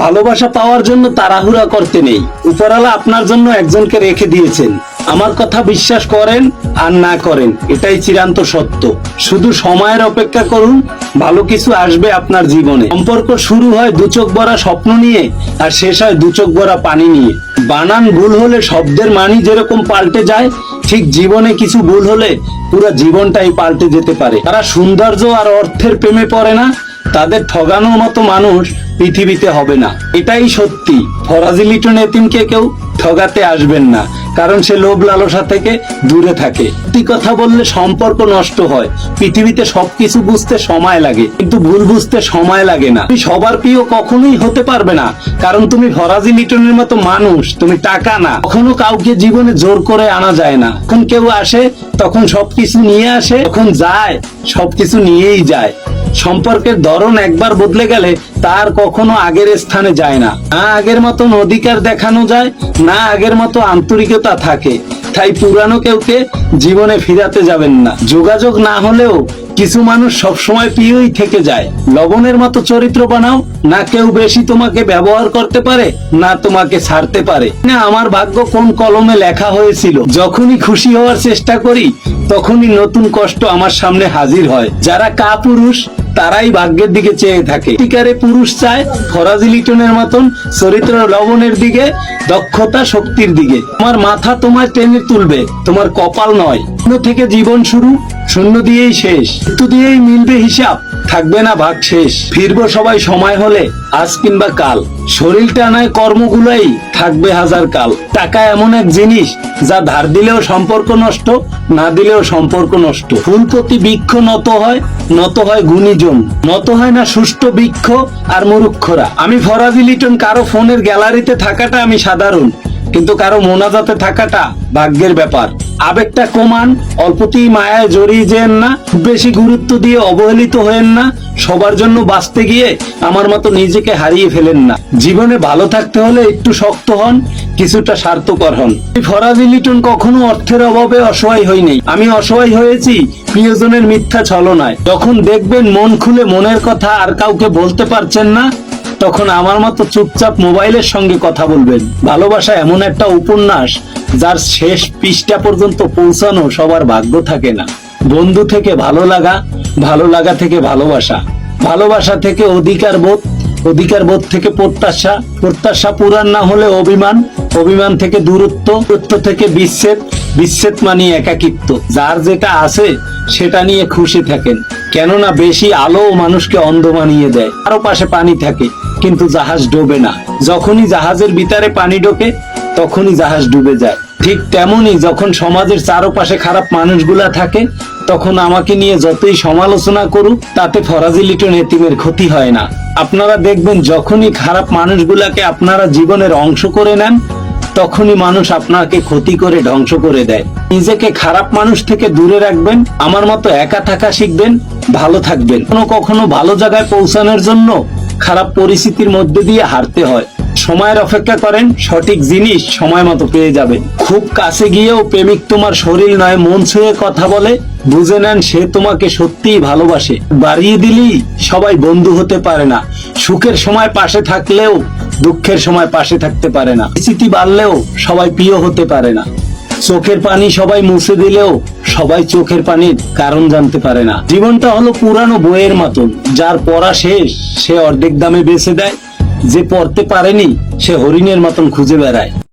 ভালোবাসা পাওয়ার জন্য তাড়াহুড়া করতে নেই। উপরালা আপনার জন্য একজনকে রেখে দিয়েছেন। আমার কথা বিশ্বাস করেন আর না করেন, এটাই চিরান্ত সত্য। শুধু সময়ের অপেক্ষা করুন, ভালো কিছু আসবে আপনার জীবনে। সম্পর্ক শুরু হয় দু চোখ ভরা স্বপ্ন নিয়ে, আর শেষ হয় দু চোখ ভরা পানি নিয়ে। বানান ভুল হলে শব্দের মানি যেরকম পাল্টে যায়, ঠিক জীবনে কিছু ভুল হলে পুরো জীবনটাই পাল্টে যেতে পারে। তারা সৌন্দর্য আর অর্থের প্রেমে পড়ে না, তাদের ঠগানোর মতো মানুষ পৃথিবীতে হবে না। এটাই সত্যি। ফরাজি লিটন এতিমকে কেউ ঠগাতে আসবেন না, কারণ সে লোভ লালসা থেকে দূরে থাকে। সত্যি কথা বললে সম্পর্ক নষ্ট হয়। পৃথিবীতে সবকিছু বুঝতে সময় লাগে, কিন্তু ভুল বুঝতে সময় লাগে না। তুমি সবার প্রিয় কখনোই হতে পারবে না, কারণ তুমি ফরাজি লিটনের মতো মানুষ, তুমি টাকা না। কখনো কাউকে জীবনে জোর করে আনা যায় না। যখন কেউ আসে, তখন সবকিছু নিয়ে আসে, যখন যায়, সবকিছু নিয়েই যায়। সম্পর্কের ধরন একবার বদলে গেলে, তার কখনো আগের স্থানে যায় না। আগের মতন অধিকার দেখানো যায় না আগের মতো আন্তরিকতা থাকে। তাই পুরানো কেউকে জীবনে ফিরাতে যাবেন না। যোগাযোগ না হলেও কিছু মানুষ সবসময় প্রিয়ই থেকে যায়। লবণের মতো চরিত্র বানাও, না কেউ বেশি তোমাকে ব্যবহার করতে পারে, না তোমাকে ছাড়তে পারে। না, আমার ভাগ্য কোন কলমে লেখা হয়েছিল। যখনই খুশি হওয়ার চেষ্টা করি, তখনই নতুন কষ্ট আমার সামনে হাজির হয়। যারা কা পুরুষ তারাই ভাগ্যের দিকে চেয়ে থাকে। সত্যিকারে পুরুষ চায়, ফরাজি লিটনের মতন চরিত্র লবণের দিকে, দক্ষতা শক্তির দিকে। তোমার মাথা তোমার টেনে তুলবে, তোমার কপাল নয়। শূন্য থেকে জীবন শুরু, শূন্য দিয়েই শেষ। মৃত্যু দিয়েই মিলবে হিসাব, থাকবে না ভাগ শেষ। ফিরবো সবাই সময় হলে, আজ কিংবা কাল। শরীর টানায় কর্মগুলাই, থাকবে হাজার কাল। টাকা এমন এক জিনিস, যা ধার দিলেও সম্পর্ক নষ্ট, না দিলেও সম্পর্ক নষ্ট। ফুল প্রতি বৃক্ষ নত হয় নত হয় গুণীজন। নত হয় না সুষ্ঠু বৃক্ষ আর মুরুক্ষরা আমি ফরাজি লিটন, কারও ফোনের গ্যালারিতে থাকাটা আমি সাধারণ, কিন্তু কারও মোনাজাতে থাকাটা ভাগ্যের ব্যাপার। আবেগটা কমান, অল্পতেই মায়ায় জড়িয়ে যেন না, বেশি গুরুত্ব দিয়ে অবহেলিত হয়েন না, সবার জন্য বাঁচতে গিয়ে আমার মতো নিজেকে হারিয়ে ফেলেন না। জীবনে ভালো থাকতে হলে একটু শক্ত হন, কিছুটা স্বার্থকর হন। ফরাজি লিটন কখনো অর্থের অভাবে অসহায় হইনি আমি অসহায় হয়েছি, প্রিয়জনের মিথ্যা ছলনায়। যখন দেখবেন মন খুলে মনের কথা আর কাউকে বলতে পারছেন না তখন আমার মতো চুপচাপ মোবাইলের সঙ্গে কথা বলবেন। ভালোবাসা এমন একটা উপন্যাস যার শেষ পৃষ্ঠা পর্যন্ত পৌঁছানো সবার ভাগ্য থাকে না। বন্ধু থেকে ভালো লাগা ভালো লাগা থেকে ভালোবাসা। ভালোবাসা থেকে অধিকার বোধ অধিকার বোধ থেকে প্রত্যাশা। প্রত্যাশা পূরণ না হলে অভিমান অভিমান থেকে দূরত্ব দূরত্ব থেকে বিচ্ছেদ। বিচ্ছেদ মানে একাকিত্ব। যার যেটা আছে, সেটা নিয়ে খুশি থাকেন। কেননা বেশি আলো মানুষকে অন্ধ বানিয়ে দেয়। আরও পাশে পানি থাকে, কিন্তু জাহাজ ডোবে না। যখনই জাহাজের ভিতরে পানি ঢোকে, তখনই জাহাজ ডুবে যায়। ঠিক তেমনি যখন সমাজের চারপাশে খারাপ মানুষগুলা থাকে, তখন আমাকে নিয়ে যতই সমালোচনা করুক, তাতে ফরাজি লিটন এতিমের ক্ষতি হয় না। আপনারা দেখবেন যখনই খারাপ মানুষগুলাকে আপনারা জীবনের অংশ করে নেন তখনই মানুষ আপনাকে ক্ষতি করে, ধ্বংস করে দেয়। নিজেকে খারাপ মানুষ থেকে দূরে রাখবেন, আমার মতো একা থাকা শিখবেন, ভালো থাকবেন। কোনো কখনো ভালো জায়গায় পৌঁছানোর জন্য খারাপ পরিস্থিতির মধ্যে দিয়ে হারতে হয়। সময়ের অপেক্ষা করেন, সঠিক জিনিস সময় মতো পেয়ে যাবে। খুব কাছে গিয়েও প্রেমিক তোমার শরীর নয়, মন ছুঁয়ে কথা বলে, বুঝে নেন সে তোমাকে সত্যিই ভালোবাসে। বাড়িয়ে দিলি সবাই বন্ধু হতে পারে না। সুখের সময় পাশে থাকলেও দুঃখের সময় পাশে থাকতে পারে না। পরিস্থিতি বাড়লেও সবাই প্রিয় হতে পারে না। চোখের পানি সবাই মুছে দিলেও সবাই চোখের পানির কারণ জানতে পারে না। জীবনটা হলো পুরানো বইয়ের মতন, যার পড়া শেষ, সে অর্ধেক দামে বেচে দেয়। যে পড়তে পারেনি সে হরিণের মতন খুঁজে বেড়ায়।